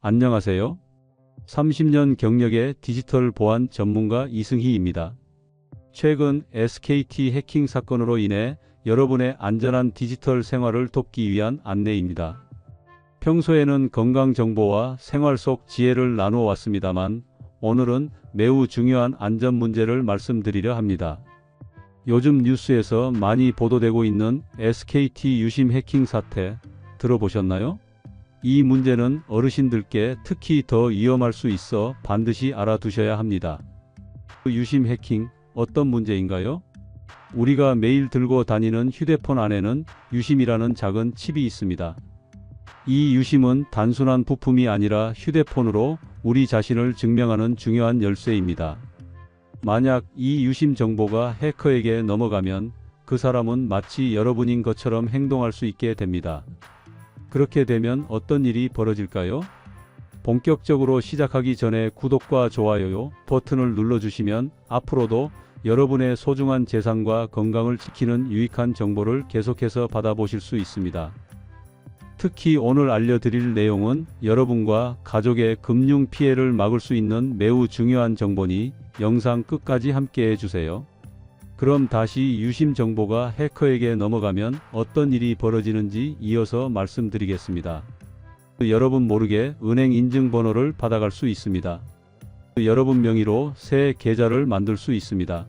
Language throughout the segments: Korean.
안녕하세요. 30년 경력의 디지털 보안 전문가 이승희입니다. 최근 SKT 해킹 사건으로 인해 여러분의 안전한 디지털 생활을 돕기 위한 안내입니다. 평소에는 건강 정보와 생활 속 지혜를 나누어 왔습니다만 오늘은 매우 중요한 안전 문제를 말씀드리려 합니다. 요즘 뉴스에서 많이 보도되고 있는 SKT 유심 해킹 사태 들어보셨나요? 이 문제는 어르신들께 특히 더 위험할 수 있어 반드시 알아두셔야 합니다. 그 유심 해킹 어떤 문제인가요? 우리가 매일 들고 다니는 휴대폰 안에는 유심이라는 작은 칩이 있습니다. 이 유심은 단순한 부품이 아니라 휴대폰으로 우리 자신을 증명하는 중요한 열쇠입니다. 만약 이 유심 정보가 해커에게 넘어가면 그 사람은 마치 여러분인 것처럼 행동할 수 있게 됩니다. 그렇게 되면 어떤 일이 벌어질까요? 본격적으로 시작하기 전에 구독과 좋아요 버튼을 눌러주시면 앞으로도 여러분의 소중한 재산과 건강을 지키는 유익한 정보를 계속해서 받아보실 수 있습니다. 특히 오늘 알려드릴 내용은 여러분과 가족의 금융 피해를 막을 수 있는 매우 중요한 정보니 영상 끝까지 함께 해주세요. 그럼 다시 유심 정보가 해커에게 넘어가면 어떤 일이 벌어지는지 이어서 말씀드리겠습니다. 여러분 모르게 은행 인증번호를 받아갈 수 있습니다. 여러분 명의로 새 계좌를 만들 수 있습니다.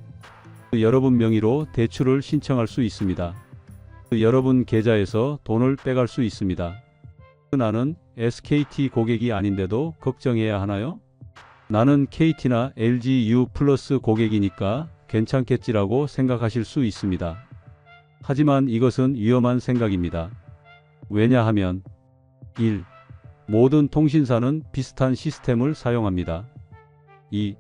여러분 명의로 대출을 신청할 수 있습니다. 여러분 계좌에서 돈을 빼갈 수 있습니다. 나는 SKT 고객이 아닌데도 걱정해야 하나요? 나는 KT나 LG U 플러스 고객이니까 괜찮겠지라고 생각하실 수 있습니다. 하지만 이것은 위험한 생각입니다. 왜냐하면 1. 모든 통신사는 비슷한 시스템을 사용합니다. 2.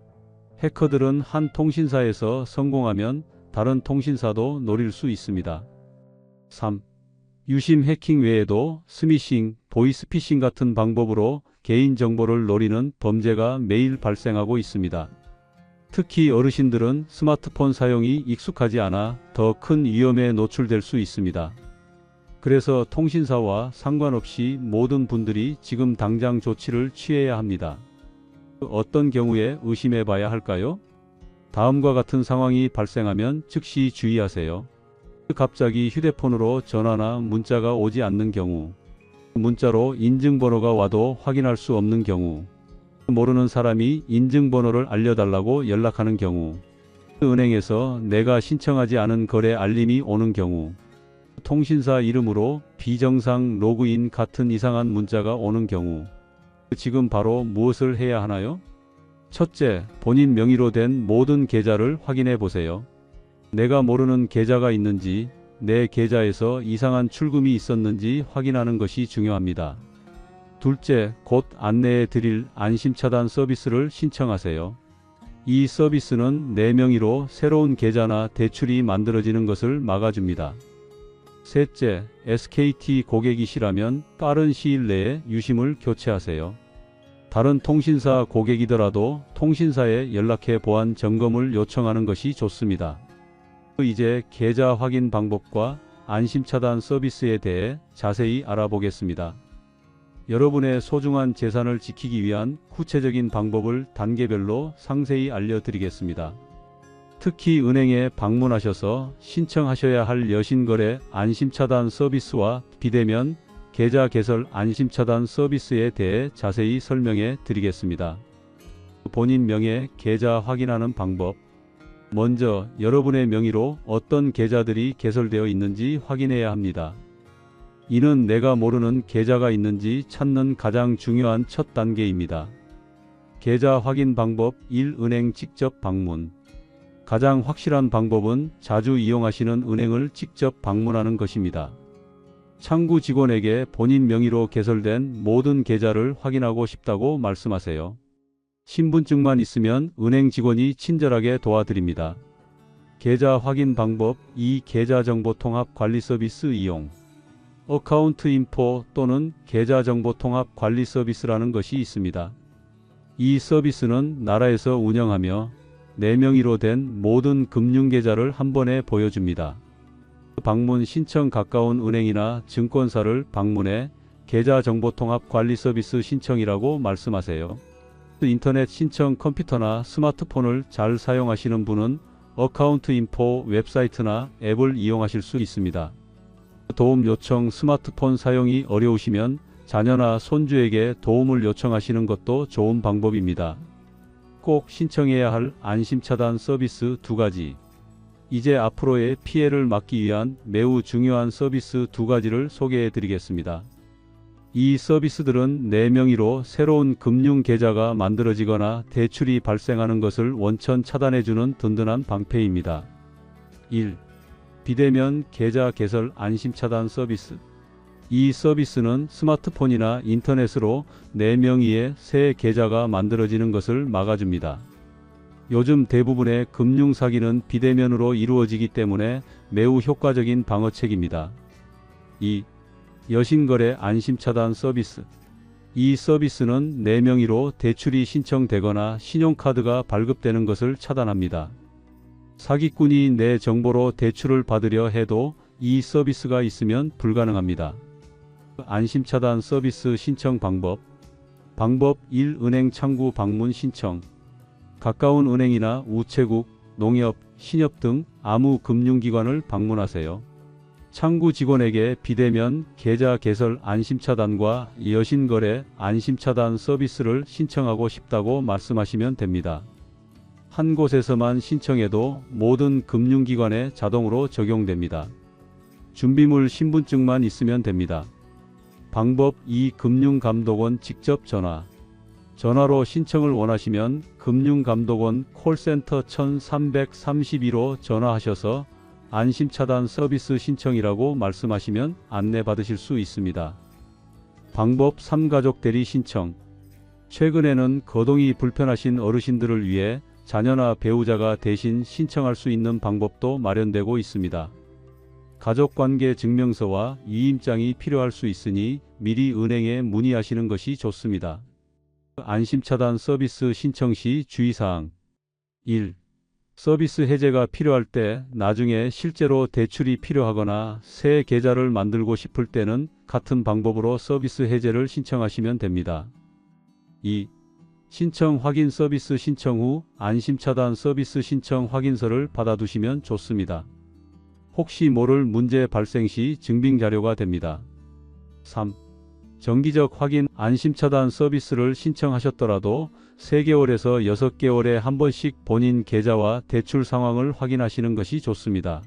해커들은 한 통신사에서 성공하면 다른 통신사도 노릴 수 있습니다. 3. 유심 해킹 외에도 스미싱, 보이스피싱 같은 방법으로 개인 정보를 노리는 범죄가 매일 발생하고 있습니다. 특히 어르신들은 스마트폰 사용이 익숙하지 않아 더 큰 위험에 노출될 수 있습니다. 그래서 통신사와 상관없이 모든 분들이 지금 당장 조치를 취해야 합니다. 어떤 경우에 의심해 봐야 할까요? 다음과 같은 상황이 발생하면 즉시 주의하세요. 갑자기 휴대폰으로 전화나 문자가 오지 않는 경우, 문자로 인증번호가 와도 확인할 수 없는 경우, 모르는 사람이 인증번호를 알려달라고 연락하는 경우, 은행에서 내가 신청하지 않은 거래 알림이 오는 경우, 통신사 이름으로 비정상 로그인 같은 이상한 문자가 오는 경우, 지금 바로 무엇을 해야 하나요? 첫째, 본인 명의로 된 모든 계좌를 확인해 보세요. 내가 모르는 계좌가 있는지, 내 계좌에서 이상한 출금이 있었는지 확인하는 것이 중요합니다. 둘째, 곧 안내해 드릴 안심차단 서비스를 신청하세요. 이 서비스는 내 명의로 새로운 계좌나 대출이 만들어지는 것을 막아줍니다. 셋째, SKT 고객이시라면 빠른 시일 내에 유심을 교체하세요. 다른 통신사 고객이더라도 통신사에 연락해 보안 점검을 요청하는 것이 좋습니다. 이제 계좌 확인 방법과 안심 차단 서비스에 대해 자세히 알아보겠습니다. 여러분의 소중한 재산을 지키기 위한 구체적인 방법을 단계별로 상세히 알려드리겠습니다. 특히 은행에 방문하셔서 신청하셔야 할 여신거래 안심차단 서비스와 비대면 계좌 개설 안심차단 서비스에 대해 자세히 설명해 드리겠습니다. 본인 명의 계좌 확인하는 방법 먼저 여러분의 명의로 어떤 계좌들이 개설되어 있는지 확인해야 합니다. 이는 내가 모르는 계좌가 있는지 찾는 가장 중요한 첫 단계입니다. 계좌 확인 방법 1. 은행 직접 방문 가장 확실한 방법은 자주 이용하시는 은행을 직접 방문하는 것입니다. 창구 직원에게 본인 명의로 개설된 모든 계좌를 확인하고 싶다고 말씀하세요. 신분증만 있으면 은행 직원이 친절하게 도와드립니다. 계좌 확인 방법 2. 계좌 정보 통합 관리 서비스 이용 어카운트 인포 또는 계좌 정보 통합 관리 서비스라는 것이 있습니다. 이 서비스는 나라에서 운영하며 내 명의로 된 모든 금융계좌를 한 번에 보여줍니다. 방문 신청 가까운 은행이나 증권사를 방문해 계좌 정보 통합 관리 서비스 신청이라고 말씀하세요. 인터넷 신청 컴퓨터나 스마트폰을 잘 사용하시는 분은 어카운트 인포 웹사이트나 앱을 이용하실 수 있습니다. 도움 요청 스마트폰 사용이 어려우시면 자녀나 손주에게 도움을 요청하시는 것도 좋은 방법입니다. 꼭 신청해야 할 안심 차단 서비스 두 가지. 이제 앞으로의 피해를 막기 위한 매우 중요한 서비스 두 가지를 소개해 드리겠습니다. 이 서비스들은 내 명의로 새로운 금융 계좌가 만들어지거나 대출이 발생하는 것을 원천 차단해주는 든든한 방패입니다. 1. 비대면 계좌 개설 안심 차단 서비스. 이 서비스는 스마트폰이나 인터넷으로 내 명의의 새 계좌가 만들어지는 것을 막아줍니다. 요즘 대부분의 금융 사기는 비대면으로 이루어지기 때문에 매우 효과적인 방어책입니다. 2. 여신거래 안심 차단 서비스. 이 서비스는 내 명의로 대출이 신청되거나 신용카드가 발급되는 것을 차단합니다. 사기꾼이 내 정보로 대출을 받으려 해도 이 서비스가 있으면 불가능합니다. 안심 차단 서비스 신청 방법. 방법 1. 은행 창구 방문 신청. 가까운 은행이나 우체국, 농협, 신협 등 아무 금융기관을 방문하세요. 창구 직원에게 비대면 계좌 개설 안심 차단과 여신거래 안심 차단 서비스를 신청하고 싶다고 말씀하시면 됩니다. 한 곳에서만 신청해도 모든 금융기관에 자동으로 적용됩니다. 준비물 신분증만 있으면 됩니다. 방법 2. 금융감독원 직접 전화. 전화로 신청을 원하시면 금융감독원 콜센터 1332로 전화하셔서 안심차단 서비스 신청이라고 말씀하시면 안내받으실 수 있습니다. 방법 3. 가족 대리 신청. 최근에는 거동이 불편하신 어르신들을 위해 자녀나 배우자가 대신 신청할 수 있는 방법도 마련되고 있습니다. 가족관계 증명서와 위임장이 필요할 수 있으니 미리 은행에 문의하시는 것이 좋습니다. 안심차단 서비스 신청 시 주의사항 1. 서비스 해제가 필요할 때 나중에 실제로 대출이 필요하거나 새 계좌를 만들고 싶을 때는 같은 방법으로 서비스 해제를 신청하시면 됩니다. 2. 신청 확인 서비스 신청 후 안심 차단 서비스 신청 확인서를 받아두시면 좋습니다. 혹시 모를 문제 발생 시 증빙 자료가 됩니다. 3. 정기적 확인 안심 차단 서비스를 신청하셨더라도 3개월에서 6개월에 한 번씩 본인 계좌와 대출 상황을 확인하시는 것이 좋습니다.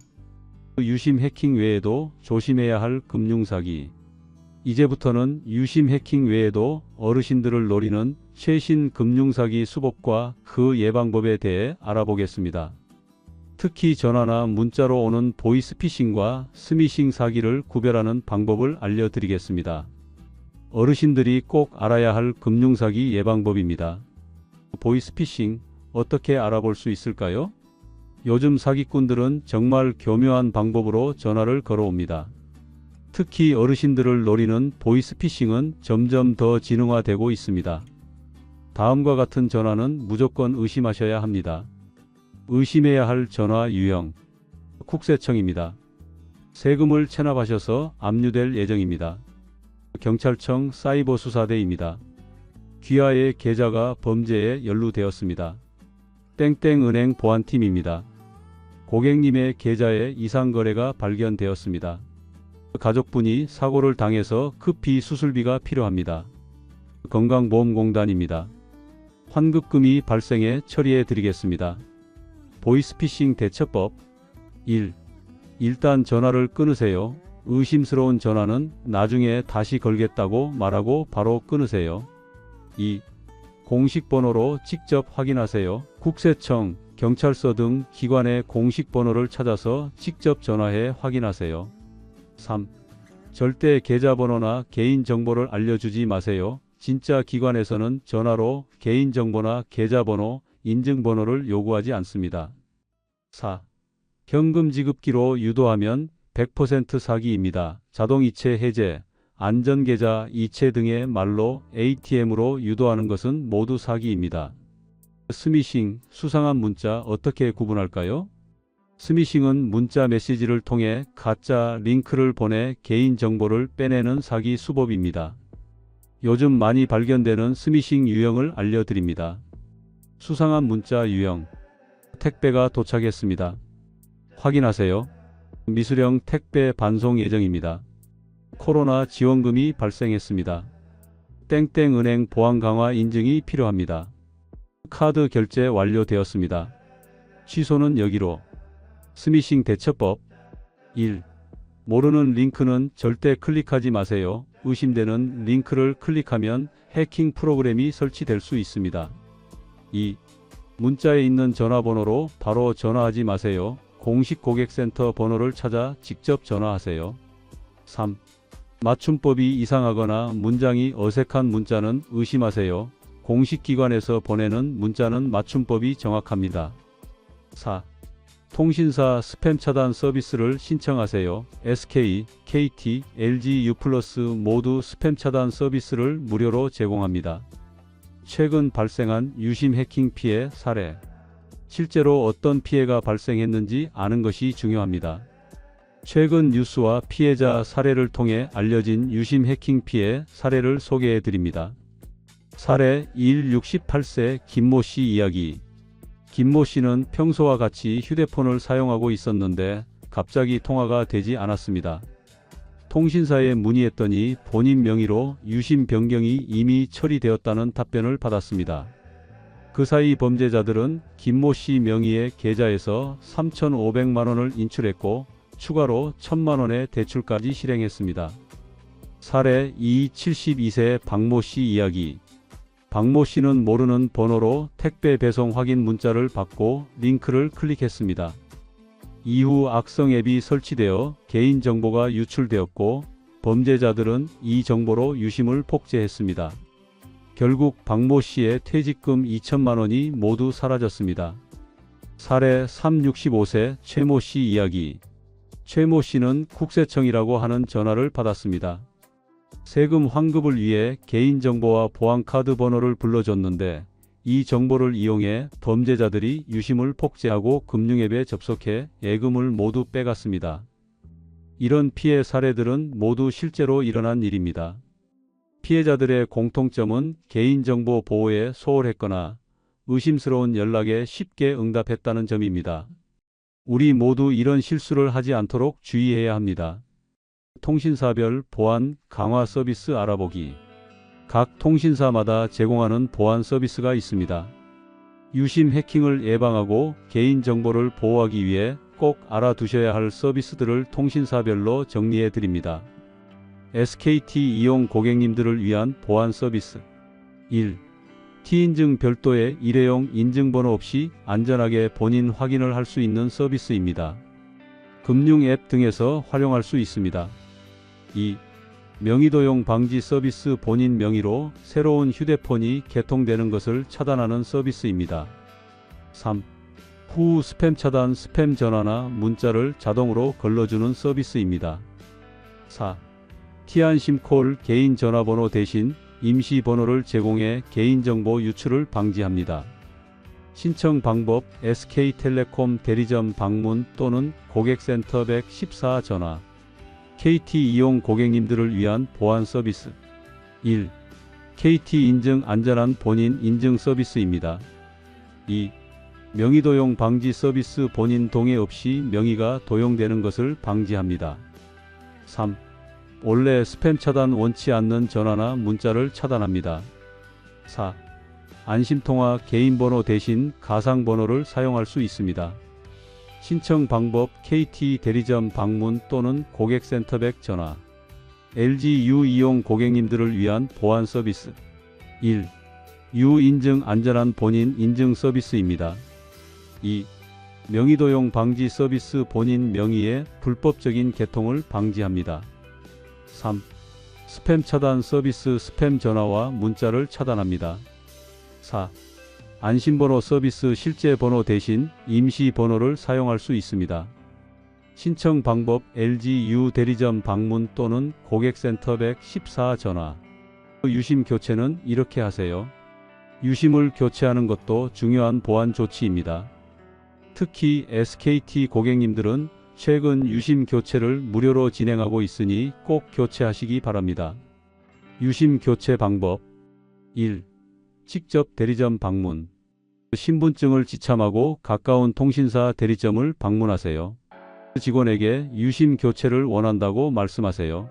유심 해킹 외에도 조심해야 할 금융사기. 이제부터는 유심 해킹 외에도 어르신들을 노리는 최신 금융사기 수법과 그 예방법에 대해 알아보겠습니다. 특히 전화나 문자로 오는 보이스피싱과 스미싱 사기를 구별하는 방법을 알려드리겠습니다. 어르신들이 꼭 알아야 할 금융사기 예방법입니다. 보이스피싱 어떻게 알아볼 수 있을까요? 요즘 사기꾼들은 정말 교묘한 방법으로 전화를 걸어옵니다. 특히 어르신들을 노리는 보이스피싱은 점점 더 진흥화되고 있습니다. 다음과 같은 전화는 무조건 의심하셔야 합니다. 의심해야 할 전화 유형. 국세청입니다. 세금을 체납하셔서 압류될 예정입니다. 경찰청 사이버 수사대입니다. 귀하의 계좌가 범죄에 연루되었습니다. 땡땡은행 보안팀입니다. 고객님의 계좌에 이상거래가 발견되었습니다. 가족분이 사고를 당해서 급히 수술비가 필요합니다. 건강보험공단입니다. 환급금이 발생해 처리해 드리겠습니다. 보이스피싱 대처법 1. 일단 전화를 끊으세요. 의심스러운 전화는 나중에 다시 걸겠다고 말하고 바로 끊으세요. 2. 공식 번호로 직접 확인하세요. 국세청, 경찰서 등 기관의 공식 번호를 찾아서 직접 전화해 확인하세요. 3. 절대 계좌번호나 개인정보를 알려주지 마세요. 진짜 기관에서는 전화로 개인정보나 계좌번호, 인증번호를 요구하지 않습니다. 4. 현금 지급기로 유도하면 100% 사기입니다. 자동이체 해제, 안전계좌 이체 등의 말로 ATM으로 유도하는 것은 모두 사기입니다. 스미싱, 수상한 문자 어떻게 구분할까요? 스미싱은 문자 메시지를 통해 가짜 링크를 보내 개인 정보를 빼내는 사기 수법입니다. 요즘 많이 발견되는 스미싱 유형을 알려드립니다. 수상한 문자 유형. 택배가 도착했습니다. 확인하세요. 미수령 택배 반송 예정입니다. 코로나 지원금이 발생했습니다. 땡땡은행 보안 강화 인증이 필요합니다. 카드 결제 완료되었습니다. 취소는 여기로. 스미싱 대처법 1. 모르는 링크는 절대 클릭하지 마세요. 의심되는 링크를 클릭하면 해킹 프로그램이 설치될 수 있습니다. 2. 문자에 있는 전화번호로 바로 전화하지 마세요. 공식 고객센터 번호를 찾아 직접 전화하세요. 3. 맞춤법이 이상하거나 문장이 어색한 문자는 의심하세요. 공식 기관에서 보내는 문자는 맞춤법이 정확합니다. 4. 통신사 스팸 차단 서비스를 신청하세요. SK, KT, LG U+ 모두 스팸 차단 서비스를 무료로 제공합니다. 최근 발생한 유심 해킹 피해 사례. 실제로 어떤 피해가 발생했는지 아는 것이 중요합니다. 최근 뉴스와 피해자 사례를 통해 알려진 유심 해킹 피해 사례를 소개해 드립니다. 사례 1 68세 김모 씨 이야기. 김모 씨는 평소와 같이 휴대폰을 사용하고 있었는데 갑자기 통화가 되지 않았습니다. 통신사에 문의했더니 본인 명의로 유심 변경이 이미 처리되었다는 답변을 받았습니다. 그 사이 범죄자들은 김모 씨 명의의 계좌에서 3,500만 원을 인출했고 추가로 1,000만 원의 대출까지 실행했습니다. 사례 2 72세 박모 씨 이야기 박모 씨는 모르는 번호로 택배 배송 확인 문자를 받고 링크를 클릭했습니다. 이후 악성 앱이 설치되어 개인정보가 유출되었고 범죄자들은 이 정보로 유심을 폭제했습니다. 결국 박모 씨의 퇴직금 2천만 원이 모두 사라졌습니다. 사례 365세 최모 씨 이야기 최모 씨는 국세청이라고 하는 전화를 받았습니다. 세금 환급을 위해 개인정보와 보안카드 번호를 불러줬는데 이 정보를 이용해 범죄자들이 유심을 폭제하고 금융앱에 접속해 예금을 모두 빼갔습니다. 이런 피해 사례들은 모두 실제로 일어난 일입니다. 피해자들의 공통점은 개인정보 보호에 소홀했거나 의심스러운 연락에 쉽게 응답했다는 점입니다. 우리 모두 이런 실수를 하지 않도록 주의해야 합니다. 통신사별 보안 강화 서비스 알아보기. 각 통신사마다 제공하는 보안 서비스가 있습니다. 유심 해킹을 예방하고 개인정보를 보호하기 위해 꼭 알아두셔야 할 서비스들을 통신사별로 정리해 드립니다. SKT 이용 고객님들을 위한 보안 서비스 1. T인증 별도의 일회용 인증번호 없이 안전하게 본인 확인을 할 수 있는 서비스입니다. 금융 앱 등에서 활용할 수 있습니다. 2. 명의도용 방지 서비스 본인 명의로 새로운 휴대폰이 개통되는 것을 차단하는 서비스입니다. 3. 후 스팸 차단 스팸 전화나 문자를 자동으로 걸러주는 서비스입니다. 4. 티안심콜 개인 전화번호 대신 임시 번호를 제공해 개인정보 유출을 방지합니다. 신청 방법 SK텔레콤 대리점 방문 또는 고객센터 114 전화 KT 이용 고객님들을 위한 보안 서비스 1. KT 인증 안전한 본인 인증 서비스입니다. 2. 명의 도용 방지 서비스 본인 동의 없이 명의가 도용되는 것을 방지합니다. 3. 원래 스팸 차단 원치 않는 전화나 문자를 차단합니다. 4. 안심통화 개인번호 대신 가상번호를 사용할 수 있습니다. 신청 방법 KT 대리점 방문 또는 고객센터백 전화 LG U 이용 고객님들을 위한 보안 서비스 1. U 인증 안전한 본인 인증 서비스입니다. 2. 명의 도용 방지 서비스 본인 명의의 불법적인 개통을 방지합니다. 3. 스팸 차단 서비스 스팸 전화와 문자를 차단합니다. 4. 안심번호 서비스 실제 번호 대신 임시 번호를 사용할 수 있습니다. 신청 방법 LG U 대리점 방문 또는 고객센터 114 전화. 유심 교체는 이렇게 하세요. 유심을 교체하는 것도 중요한 보안 조치입니다. 특히 SKT 고객님들은 최근 유심 교체를 무료로 진행하고 있으니 꼭 교체하시기 바랍니다. 유심 교체 방법 1. 직접 대리점 방문 신분증을 지참하고 가까운 통신사 대리점을 방문하세요. 직원에게 유심 교체를 원한다고 말씀하세요.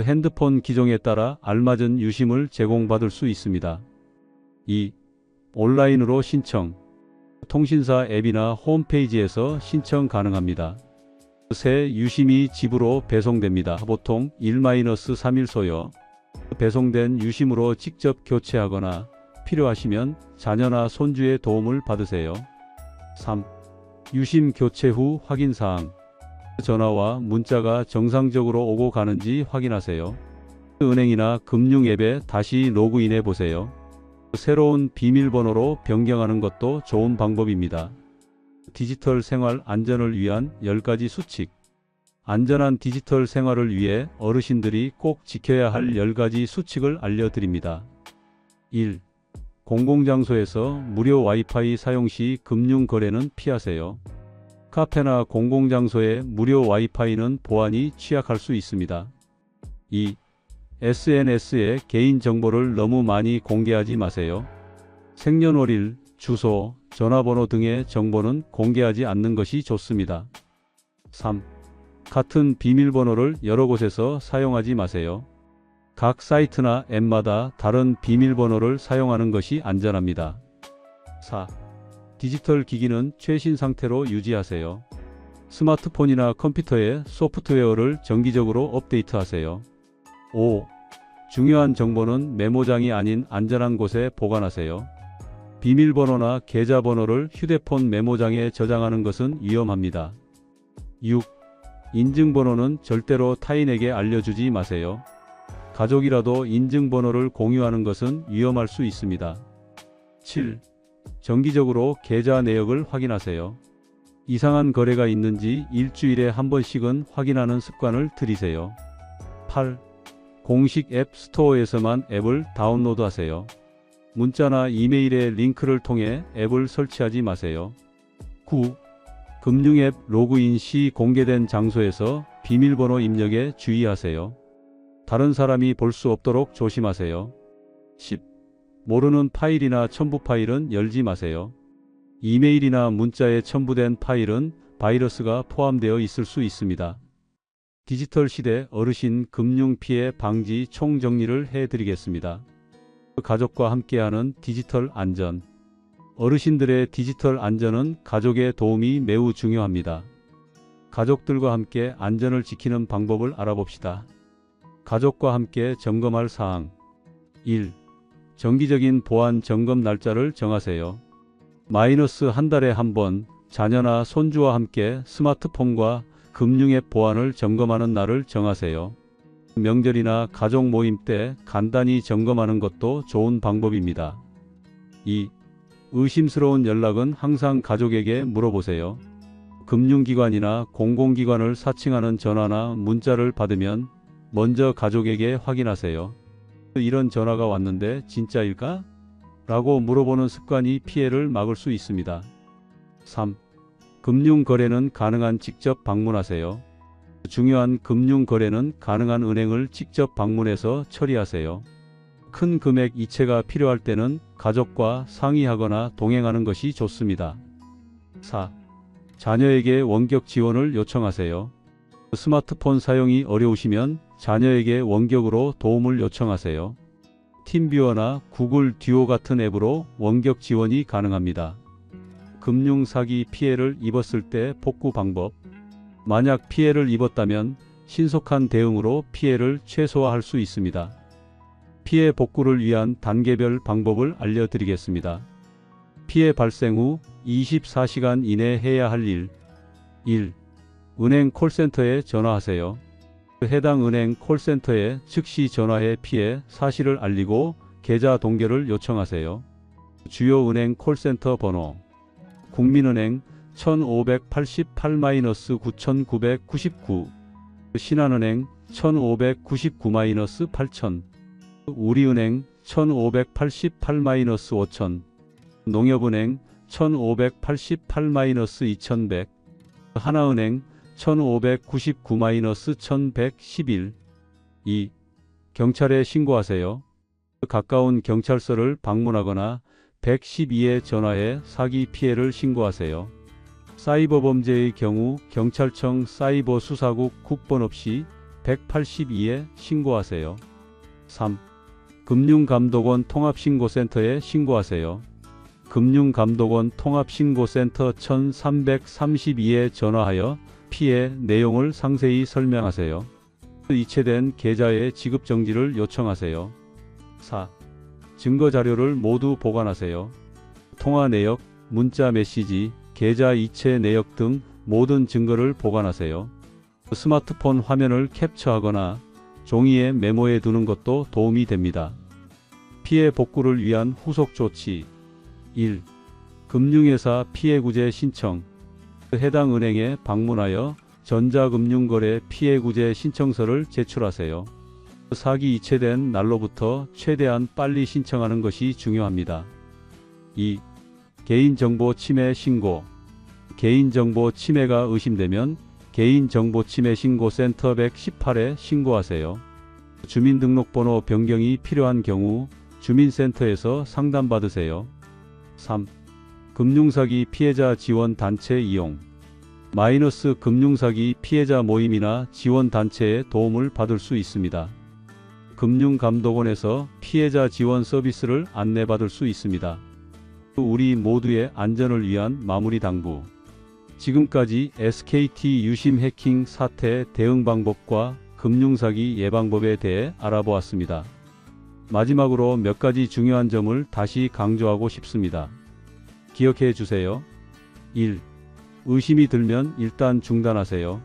핸드폰 기종에 따라 알맞은 유심을 제공받을 수 있습니다. 2. 온라인으로 신청 통신사 앱이나 홈페이지에서 신청 가능합니다. 새 유심이 집으로 배송됩니다. 보통 1-3일 소요. 배송된 유심으로 직접 교체하거나 필요하시면 자녀나 손주의 도움을 받으세요. 3. 유심 교체 후 확인 사항. 전화와 문자가 정상적으로 오고 가는지 확인하세요. 은행이나 금융 앱에 다시 로그인해 보세요. 새로운 비밀번호로 변경하는 것도 좋은 방법입니다. 디지털 생활 안전을 위한 10가지 수칙. 안전한 디지털 생활을 위해 어르신들이 꼭 지켜야 할 10가지 수칙을 알려드립니다. 1. 공공장소에서 무료 와이파이 사용 시 금융 거래는 피하세요. 카페나 공공장소의 무료 와이파이는 보안이 취약할 수 있습니다. 2. SNS에 개인 정보를 너무 많이 공개하지 마세요. 생년월일, 주소, 전화번호 등의 정보는 공개하지 않는 것이 좋습니다. 3. 같은 비밀번호를 여러 곳에서 사용하지 마세요. 각 사이트나 앱마다 다른 비밀번호를 사용하는 것이 안전합니다. 4. 디지털 기기는 최신 상태로 유지하세요. 스마트폰이나 컴퓨터의 소프트웨어를 정기적으로 업데이트하세요. 5. 중요한 정보는 메모장이 아닌 안전한 곳에 보관하세요. 비밀번호나 계좌번호를 휴대폰 메모장에 저장하는 것은 위험합니다. 6. 인증번호는 절대로 타인에게 알려주지 마세요. 가족이라도 인증번호를 공유하는 것은 위험할 수 있습니다. 7. 정기적으로 계좌 내역을 확인하세요. 이상한 거래가 있는지 일주일에 한 번씩은 확인하는 습관을 들이세요. 8. 공식 앱 스토어에서만 앱을 다운로드 하세요. 문자나 이메일의 링크를 통해 앱을 설치하지 마세요. 9. 금융앱 로그인 시 공개된 장소에서 비밀번호 입력에 주의하세요. 다른 사람이 볼 수 없도록 조심하세요. 10. 모르는 파일이나 첨부 파일은 열지 마세요. 이메일이나 문자에 첨부된 파일은 바이러스가 포함되어 있을 수 있습니다. 디지털 시대 어르신 금융 피해 방지 총정리를 해드리겠습니다. 가족과 함께하는 디지털 안전. 어르신들의 디지털 안전은 가족의 도움이 매우 중요합니다. 가족들과 함께 안전을 지키는 방법을 알아봅시다. 가족과 함께 점검할 사항 1. 정기적인 보안 점검 날짜를 정하세요. 마이너스 한 달에 한 번 자녀나 손주와 함께 스마트폰과 금융앱 보안을 점검하는 날을 정하세요. 명절이나 가족 모임 때 간단히 점검하는 것도 좋은 방법입니다. 2. 의심스러운 연락은 항상 가족에게 물어보세요. 금융기관이나 공공기관을 사칭하는 전화나 문자를 받으면 먼저 가족에게 확인하세요. 이런 전화가 왔는데 진짜일까? 라고 물어보는 습관이 피해를 막을 수 있습니다. 3. 금융 거래는 가능한 직접 방문하세요. 중요한 금융 거래는 가능한 은행을 직접 방문해서 처리하세요. 큰 금액 이체가 필요할 때는 가족과 상의하거나 동행하는 것이 좋습니다. 4. 자녀에게 원격 지원을 요청하세요. 스마트폰 사용이 어려우시면 자녀에게 원격으로 도움을 요청하세요. 팀뷰어나 구글 듀오 같은 앱으로 원격 지원이 가능합니다. 금융 사기 피해를 입었을 때 복구 방법. 만약 피해를 입었다면 신속한 대응으로 피해를 최소화할 수 있습니다. 피해 복구를 위한 단계별 방법을 알려드리겠습니다. 피해 발생 후 24시간 이내 해야 할 일. 1. 은행 콜센터에 전화하세요. 해당 은행 콜센터에 즉시 전화해 피해 사실을 알리고 계좌 동결을 요청하세요. 주요 은행 콜센터 번호 국민은행 1588-9999 신한은행 1599-8000 우리은행 1588-5000 농협은행 1588-2100 하나은행 1599-1111 2. 경찰에 신고하세요. 가까운 경찰서를 방문하거나 112에 전화해 사기 피해를 신고하세요. 사이버 범죄의 경우 경찰청 사이버 수사국 국번 없이 182에 신고하세요. 3. 금융감독원 통합신고센터에 신고하세요. 금융감독원 통합신고센터 1332에 전화하여 피해 내용을 상세히 설명하세요. 이체된 계좌의 지급 정지를 요청하세요. 4. 증거 자료를 모두 보관하세요. 통화 내역, 문자 메시지, 계좌 이체 내역 등 모든 증거를 보관하세요. 스마트폰 화면을 캡처하거나 종이에 메모해 두는 것도 도움이 됩니다. 피해 복구를 위한 후속 조치 1. 금융회사 피해구제 신청 해당 은행에 방문하여 전자금융거래 피해구제 신청서를 제출하세요. 사기 이체된 날로부터 최대한 빨리 신청하는 것이 중요합니다. 2. 개인정보 침해 신고 개인정보 침해가 의심되면 개인정보 침해 신고센터 118에 신고하세요. 주민등록번호 변경이 필요한 경우 주민센터에서 상담받으세요. 3. 금융사기 피해자 지원 단체 이용 마이너스 금융사기 피해자 모임이나 지원 단체의 도움을 받을 수 있습니다. 금융감독원에서 피해자 지원 서비스를 안내받을 수 있습니다. 우리 모두의 안전을 위한 마무리 당부. 지금까지 SKT 유심 해킹 사태 대응 방법과 금융사기 예방법에 대해 알아보았습니다. 마지막으로 몇 가지 중요한 점을 다시 강조하고 싶습니다. 기억해 주세요. 1. 의심이 들면 일단 중단하세요.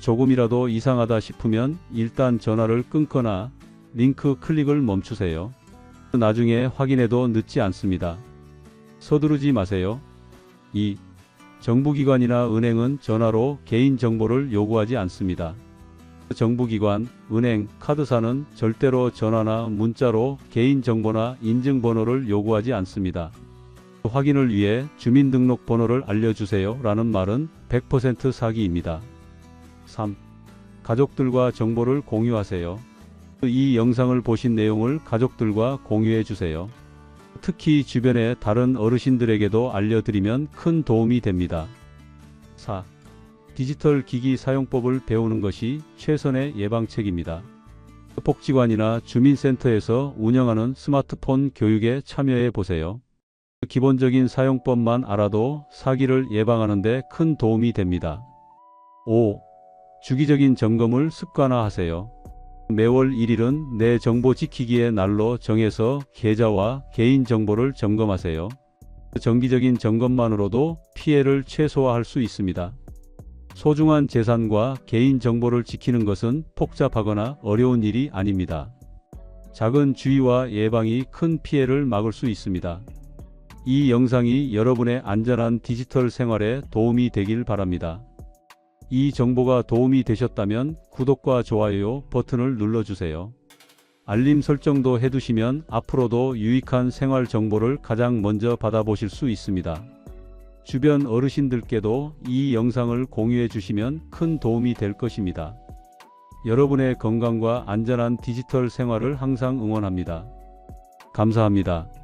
조금이라도 이상하다 싶으면 일단 전화를 끊거나 링크 클릭을 멈추세요. 나중에 확인해도 늦지 않습니다. 서두르지 마세요. 2. 정부기관이나 은행은 전화로 개인정보를 요구하지 않습니다. 정부기관, 은행, 카드사는 절대로 전화나 문자로 개인정보나 인증번호를 요구하지 않습니다. 확인을 위해 주민등록번호를 알려주세요 라는 말은 100% 사기입니다. 3. 가족들과 정보를 공유하세요. 이 영상을 보신 내용을 가족들과 공유해 주세요. 특히 주변의 다른 어르신들에게도 알려드리면 큰 도움이 됩니다. 4. 디지털 기기 사용법을 배우는 것이 최선의 예방책입니다. 복지관이나 주민센터에서 운영하는 스마트폰 교육에 참여해 보세요. 기본적인 사용법만 알아도 사기를 예방하는 데 큰 도움이 됩니다. 5. 주기적인 점검을 습관화하세요. 매월 1일은 내 정보 지키기의 날로 정해서 계좌와 개인 정보를 점검하세요. 정기적인 점검만으로도 피해를 최소화할 수 있습니다. 소중한 재산과 개인 정보를 지키는 것은 복잡하거나 어려운 일이 아닙니다. 작은 주의와 예방이 큰 피해를 막을 수 있습니다. 이 영상이 여러분의 안전한 디지털 생활에 도움이 되길 바랍니다. 이 정보가 도움이 되셨다면 구독과 좋아요 버튼을 눌러주세요. 알림 설정도 해두시면 앞으로도 유익한 생활 정보를 가장 먼저 받아보실 수 있습니다. 주변 어르신들께도 이 영상을 공유해 주시면 큰 도움이 될 것입니다. 여러분의 건강과 안전한 디지털 생활을 항상 응원합니다. 감사합니다.